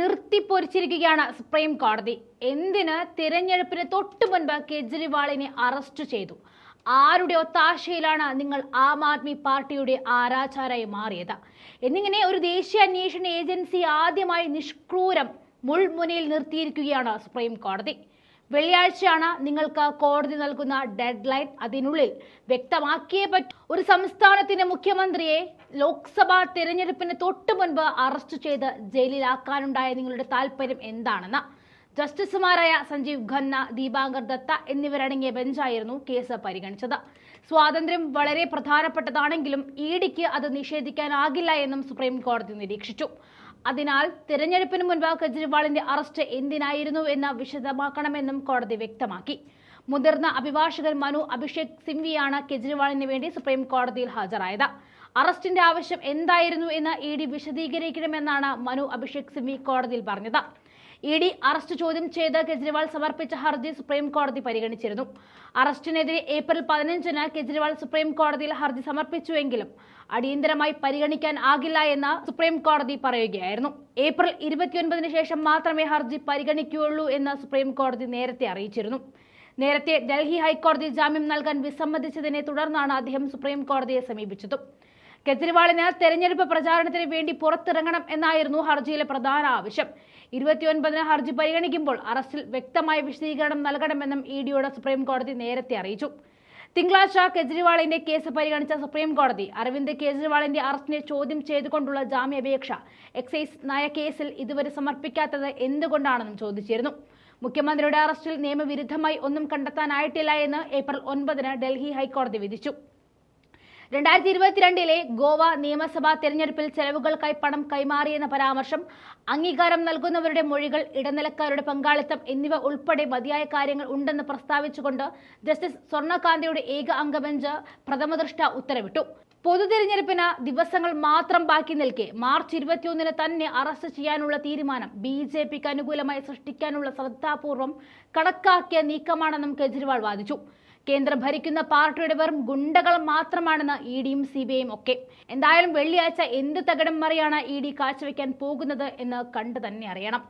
നിർത്തിപ്പൊരിച്ചിരിക്കുകയാണ് supreme കോടതി എന്തിന്? തിരഞ്ഞെടുപ്പിന് തൊട്ടു മുൻപ് കെജ്രിവാളിനെ അറസ്റ്റ് ചെയ്തു. ആരുടെ ഒത്താശയിലാണ് നിങ്ങൾ ആം ആദ്മി പാർട്ടിയുടെ ആരാചാരായി മാറിയത്? എന്നിങ്ങനെ ഒരു ദേശീയ അന്വേഷണ ഏജൻസി ആദ്യമായി നിഷ്ക്രൂരം മുൾമുനയിൽ നിർത്തിയിരിക്കുകയാണ് സുപ്രീം കോടതി വെള്ളിയാഴ്ചയാണ് നിങ്ങൾക്ക് കോടതി നൽകുന്ന ഡെഡ് ലൈൻ അതിനുള്ളിൽ വ്യക്തമാക്കിയേ പറ്റൂ. ഒരു സംസ്ഥാനത്തിന്റെ മുഖ്യമന്ത്രിയെ ലോക്സഭാ തെരഞ്ഞെടുപ്പിന് തൊട്ടു മുൻപ് അറസ്റ്റ് ചെയ്ത് ജയിലിലാക്കാനുണ്ടായ നിങ്ങളുടെ താല്പര്യം എന്താണെന്ന് ജസ്റ്റിസുമാരായ സഞ്ജീവ് ഖന്ന ദീപാങ്കർ ദത്ത എന്നിവരടങ്ങിയ ബെഞ്ചായിരുന്നു കേസ് പരിഗണിച്ചത്. സ്വാതന്ത്ര്യം വളരെ പ്രധാനപ്പെട്ടതാണെങ്കിലും ഇഡിക്ക് അത് നിഷേധിക്കാനാകില്ല എന്നും സുപ്രീം കോടതി നിരീക്ഷിച്ചു. അതിനാൽ തിരഞ്ഞെടുപ്പിന് മുൻപ് കെജ്രിവാളിന്റെ അറസ്റ്റ് എന്തിനായിരുന്നു എന്ന് വിശദമാക്കണമെന്നും കോടതി വ്യക്തമാക്കി. മുതിർന്ന അഭിഭാഷകൻ മനു അഭിഷേക് സിംഗ്വിയാണ് കെജ്രിവാളിന് വേണ്ടി സുപ്രീം കോടതിയിൽ ഹാജരായത്. അറസ്റ്റിന്റെ ആവശ്യം എന്തായിരുന്നു എന്ന് ഇ ഡി വിശദീകരിക്കണമെന്നാണ് മനു അഭിഷേക് സിംഗ്വി കോടതിയിൽ പറഞ്ഞത്. ഇ ഡി അറസ്റ്റ് ചോദ്യം ചെയ്ത് കെജ്രിവാൾ സമർപ്പിച്ച ഹർജി സുപ്രീം കോടതി പരിഗണിച്ചിരുന്നു. അറസ്റ്റിനെതിരെ ഏപ്രിൽ പതിനഞ്ചിന് കെജ്രിവാൾ സുപ്രീം കോടതിയിൽ ഹർജി സമർപ്പിച്ചുവെങ്കിലും അടിയന്തരമായി പരിഗണിക്കാൻ ആകില്ല എന്ന് സുപ്രീം കോടതി പറയുകയായിരുന്നു. ഏപ്രിൽ ഇരുപത്തിയൊൻപതിന് ശേഷം മാത്രമേ ഹർജി പരിഗണിക്കുകയുള്ളൂ എന്ന് സുപ്രീം കോടതി നേരത്തെ അറിയിച്ചിരുന്നു. നേരത്തെ ഡൽഹി ഹൈക്കോടതി ജാമ്യം നൽകാൻ വിസമ്മതിച്ചതിനെ തുടർന്നാണ് അദ്ദേഹം സുപ്രീം കോടതിയെ സമീപിച്ചത്. കെജ്രിവാളിന് തെരഞ്ഞെടുപ്പ് പ്രചാരണത്തിന് വേണ്ടി പുറത്തിറങ്ങണം എന്നായിരുന്നു ഹർജിയിലെ പ്രധാന ആവശ്യം. ഇരുപത്തിയൊൻപതിന് ഹർജി പരിഗണിക്കുമ്പോൾ അറസ്റ്റിൽ വ്യക്തമായ വിശദീകരണം നൽകണമെന്നും ഇ ഡിയോട് സുപ്രീം കോടതി നേരത്തെ അറിയിച്ചു. തിങ്കളാഴ്ച കെജ്രിവാളിന്റെ കേസ് പരിഗണിച്ച സുപ്രീം കോടതി അരവിന്ദ് കെജ്രിവാളിന്റെ അറസ്റ്റിനെ ചോദ്യം ചെയ്തുകൊണ്ടുള്ള ജാമ്യാപേക്ഷ എക്സൈസ് നയ കേസിൽ ഇതുവരെ സമർപ്പിക്കാത്തത് എന്തുകൊണ്ടാണെന്നും ചോദിച്ചിരുന്നു. മുഖ്യമന്ത്രിയുടെ അറസ്റ്റിൽ നിയമവിരുദ്ധമായി ഒന്നും കണ്ടെത്താനായിട്ടില്ല എന്ന് ഏപ്രിൽ ഒൻപതിന് ഡൽഹി ഹൈക്കോടതി വിധിച്ചു. രണ്ടായിരത്തി ഇരുപത്തിരണ്ടിലെ ഗോവ നിയമസഭാ തെരഞ്ഞെടുപ്പിൽ ചെലവുകൾക്കായി പണം കൈമാറിയെന്ന പരാമർശം അംഗീകാരം നൽകുന്നവരുടെ മൊഴികൾ ഇടനിലക്കാരുടെ പങ്കാളിത്തം എന്നിവ ഉൾപ്പെടെ മതിയായ കാര്യങ്ങൾ ഉണ്ടെന്ന് പ്രസ്താവിച്ചുകൊണ്ട് ജസ്റ്റിസ് സ്വർണകാന്തിയുടെ ഏക അംഗ ബെഞ്ച് പ്രഥമദൃഷ്ട ഉത്തരവിട്ടു. പൊതു തിരഞ്ഞെടുപ്പിന് ദിവസങ്ങൾ മാത്രം ബാക്കി നിൽക്കെ മാർച്ച് ഇരുപത്തിയൊന്നിന് തന്നെ അറസ്റ്റ് ചെയ്യാനുള്ള തീരുമാനം ബി ജെ പിക്ക് അനുകൂലമായി സൃഷ്ടിക്കാനുള്ള ശ്രദ്ധാപൂർവം കണക്കാക്കിയ നീക്കമാണെന്നും കെജ്രിവാൾ വാദിച്ചു. കേന്ദ്രം ഭരിക്കുന്ന പാർട്ടിയുടെ വെറും ഗുണ്ടകൾ മാത്രമാണെന്ന് ഇ ഡിയും സി ബി ഐയും ഒക്കെ. എന്തായാലും വെള്ളിയാഴ്ച എന്ത് തകടം മറിയാണ് ഇ ഡി കാഴ്ചവെക്കാൻ പോകുന്നത് എന്ന് കണ്ടു തന്നെ അറിയണം.